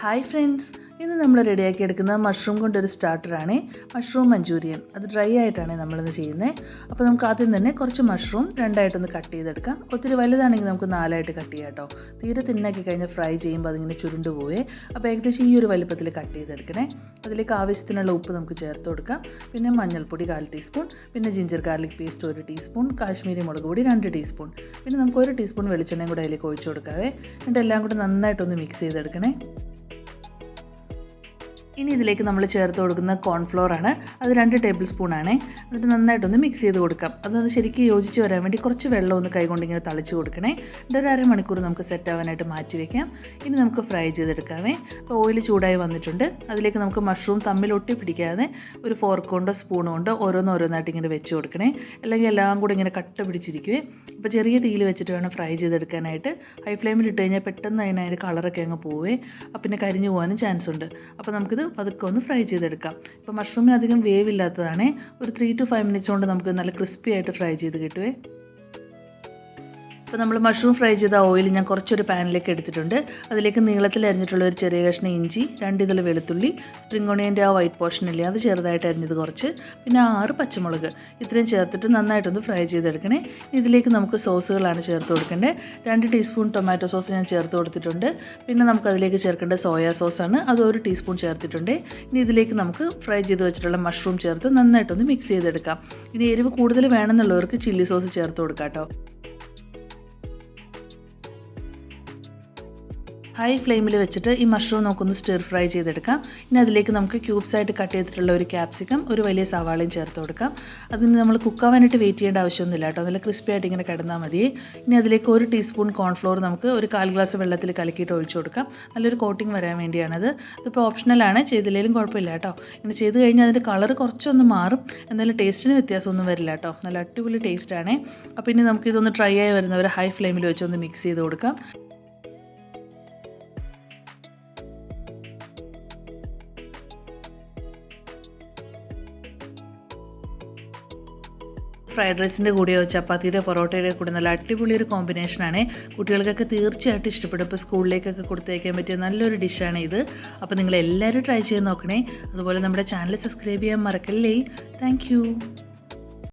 Hi friends ഇന്ന് നമ്മൾ റെഡിയാക്കി എടുക്കുന്ന മഷ്റൂം കൊണ്ടൊരു സ്റ്റാർട്ടറാണ് മഷ്റൂം മഞ്ചൂരിയൻ അത് ഡ്രൈ ആയിട്ടാണ് നമ്മളിന്ന് ചെയ്യുന്നത് അപ്പോൾ നമുക്ക് ആദ്യം തന്നെ കുറച്ച് മഷ്റൂം രണ്ടായിട്ടൊന്ന് കട്ട് ചെയ്തെടുക്കാം. ഒത്തിരി വലുതാണെങ്കിൽ നമുക്ക് നാലായിട്ട് കട്ട് ചെയ്യാം കേട്ടോ തീരെ തിന്നാക്കി കഴിഞ്ഞാൽ ഫ്രൈ ചെയ്യുമ്പോൾ അതിങ്ങനെ ചുരുണ്ട് പോവേ. അപ്പോൾ ഏകദേശം ഈ ഒരു വലുപ്പത്തിൽ കട്ട് ചെയ്തെടുക്കണേ. അതിലേക്ക് ആവശ്യത്തിനുള്ള ഉപ്പ് നമുക്ക് ചേർത്ത് കൊടുക്കാം. പിന്നെ മഞ്ഞൾപ്പൊടി കാൽ ടീസ്പൂൺ. പിന്നെ ജിഞ്ചർ ഗാർലിക് പേസ്റ്റ് ഒരു ടീസ്പൂൺ. കാശ്മീരി മുളക് പൊടി രണ്ട് ടീസ്പൂൺ. പിന്നെ നമുക്ക് ഒരു ടീസ്പൂൺ വെളിച്ചെണ്ണയും കൂടെ അതിലേക്ക് ഒഴിച്ചു കൊടുക്കാവേ. എന്നിട്ട് എല്ലാം കൂടെ നന്നായിട്ടൊന്ന് മിക്സ് ചെയ്തെടുക്കണേ. ഇനി ഇതിലേക്ക് നമ്മൾ ചേർത്ത് കൊടുക്കുന്ന കോൺഫ്ലോർ ആണ്. അത് രണ്ട് ടേബിൾ സ്പൂൺ ആണ്. എന്നിട്ട് നന്നായിട്ടൊന്ന് മിക്സ് ചെയ്ത് കൊടുക്കാം. അതൊന്ന് ശരിക്കും യോജിച്ച് വരാൻ വേണ്ടി കുറച്ച് വെള്ളം ഒന്ന് കൈകൊണ്ട് ഇങ്ങനെ തളിച്ച് കൊടുക്കണേ. എന്നിട്ട് ഒരു അരമണിക്കൂർ നമുക്ക് സെറ്റ് ആവാനായിട്ട് മാറ്റി വെക്കാം. ഇനി നമുക്ക് ഫ്രൈ ചെയ്തെടുക്കാമേ അപ്പോൾ ഓയിൽ ചൂടായി വന്നിട്ടുണ്ട്. അതിലേക്ക് നമുക്ക് മഷ്റൂം തമ്മിൽ ഒട്ടി പിടിക്കാതെ ഒരു ഫോർക്ക് കൊണ്ടോ സ്പൂൺ കൊണ്ടോ ഓരോന്നോരോന്നായിട്ട് ഇങ്ങനെ വെച്ച് കൊടുക്കണേ. അല്ലെങ്കിൽ എല്ലാം കൂടി ഇങ്ങനെ കട്ട പിടിച്ചിരിക്കുവേ. അപ്പോൾ ചെറിയ തീയിൽ വെച്ചിട്ട് വേണം ഫ്രൈ ചെയ്തെടുക്കാനായിട്ട്. ഹൈ ഫ്ലെയിമിൽ ഇട്ട് കഴിഞ്ഞാൽ പെട്ടെന്ന് അതിന് കളറൊക്കെ അങ്ങ് പോവേ. അപ്പം പിന്നെ കരിഞ്ഞു പോകാനും ചാൻസ് ഉണ്ട്. അപ്പോൾ നമുക്കിത് പതുക്കെ ഒന്ന് ഫ്രൈ ചെയ്തെടുക്കാം. ഇപ്പോൾ മഷ്റൂമിന് അധികം വേവില്ലാത്തതാണേ. ഒരു ത്രീ ടു ഫൈവ് മിനിറ്റ്സ് കൊണ്ട് നമുക്ക് നല്ല ക്രിസ്പി ആയിട്ട് ഫ്രൈ ചെയ്ത് കിട്ടുവേ. ഇപ്പോൾ നമ്മൾ മഷ്റൂം ഫ്രൈ ചെയ്ത ഓയിൽ ഞാൻ കുറച്ചൊരു പാനിലേക്ക് എടുത്തിട്ടുണ്ട്. അതിലേക്ക് നീളത്തിൽ അരിഞ്ഞിട്ടുള്ള ഒരു ചെറിയ കഷ്ണം ഇഞ്ചി രണ്ട് ഇതിൽ വെളുത്തുള്ളി സ്പ്രിംഗ് ഓണിയന്റെ ആ വൈറ്റ് പോർഷൻ ഇല്ലേ അത് ചെറുതായിട്ട് അരിഞ്ഞത് കുറച്ച് പിന്നെ ആറ് പച്ചമുളക്. ഇത്രയും ചേർത്തിട്ട് നന്നായിട്ടൊന്ന് ഫ്രൈ ചെയ്തെടുക്കണേ. ഇതിലേക്ക് നമുക്ക് സോസുകളാണ് ചേർത്ത് കൊടുക്കേണ്ടത് രണ്ട് ടീസ്പൂൺ ടൊമാറ്റോ സോസ് ഞാൻ ചേർത്ത് കൊടുത്തിട്ടുണ്ട്. പിന്നെ നമുക്ക് അതിലേക്ക് ചേർക്കേണ്ട സോയാ സോസാണ് അത് ഒരു ടീസ്പൂൺ ചേർത്തിട്ടുണ്ട്. ഇനി ഇതിലേക്ക് നമുക്ക് ഫ്രൈ ചെയ്ത് വെച്ചിട്ടുള്ള മഷ്റൂം ചേർത്ത് നന്നായിട്ടൊന്ന് മിക്സ് ചെയ്തെടുക്കാം. ഇനി എരിവ് കൂടുതൽ വേണമെന്നുള്ളവർക്ക് ചില്ലി സോസ് ചേർത്ത് കൊടുക്കാം കേട്ടോ ഹൈ ഫ്ലെയിമിൽ വെച്ചിട്ട് ഈ മഷ്റൂം നമുക്കൊന്ന് സ്റ്റിർ ഫ്രൈ ചെയ്തെടുക്കാം. ഇനി അതിലേക്ക് നമുക്ക് ക്യൂബ്സ് ആയിട്ട് കട്ട് ചെയ്തിട്ടുള്ള ഒരു ക്യാപ്സിക്കം ഒരു വലിയ സവാളയും ചേർത്ത് കൊടുക്കാം. അതിന് നമ്മൾ കുക്കാവാനായിട്ട് വെയിറ്റ് ചെയ്യേണ്ട ആവശ്യമൊന്നുമില്ല കേട്ടോ. നല്ല ക്രിസ്പി ആയിട്ട് ഇങ്ങനെ കിടന്നാൽ മതി. ഇനി അതിലേക്ക് ഒരു ടീസ്പൂൺ കോൺഫ്ലോർ നമുക്ക് ഒരു കാൽ ഗ്ലാസ് വെള്ളത്തിൽ കലക്കിയിട്ട് ഒഴിച്ചു കൊടുക്കാം. നല്ലൊരു കോട്ടിങ് വരാൻ വേണ്ടിയാണത്. ഇതിപ്പോൾ ഓപ്ഷണലാണ് ചെയ്തില്ലെങ്കിലും കുഴപ്പമില്ല കേട്ടോ. ഇങ്ങനെ ചെയ്ത് കഴിഞ്ഞാൽ അതിന്റെ കളർ കുറച്ചൊന്ന് മാറും. എന്നാലും ടേസ്റ്റിന് വ്യത്യാസമൊന്നും വരില്ല കേട്ടോ. നല്ല അടിപൊളി ടേസ്റ്റാണ് അപ്പോൾ ഇനി നമുക്കിതൊന്ന് ട്രൈ ആയി വരുന്നവരെ ഹൈ ഫ്ലെയിമിൽ വെച്ചൊന്ന് മിക്സ് ചെയ്ത് കൊടുക്കാം. ഫ്രൈഡ് റൈസിന്റെ കൂടെയോ ചപ്പാത്തിയുടെ പൊറോട്ടയുടെ കൂടെ നല്ല അടിപൊളി ഒരു കോമ്പിനേഷനാണ് കുട്ടികൾക്കൊക്കെ തീർച്ചയായിട്ടും ഇഷ്ടപ്പെടും. ഇപ്പോൾ സ്കൂളിലേക്കൊക്കെ കൊടുത്തേക്കാൻ പറ്റിയ നല്ലൊരു ഡിഷാണ് ഇത്. അപ്പോൾ നിങ്ങൾ എല്ലാവരും ട്രൈ ചെയ്ത് നോക്കണേ. അതുപോലെ നമ്മുടെ ചാനൽ സബ്സ്ക്രൈബ് ചെയ്യാൻ മറക്കല്ലേ? താങ്ക്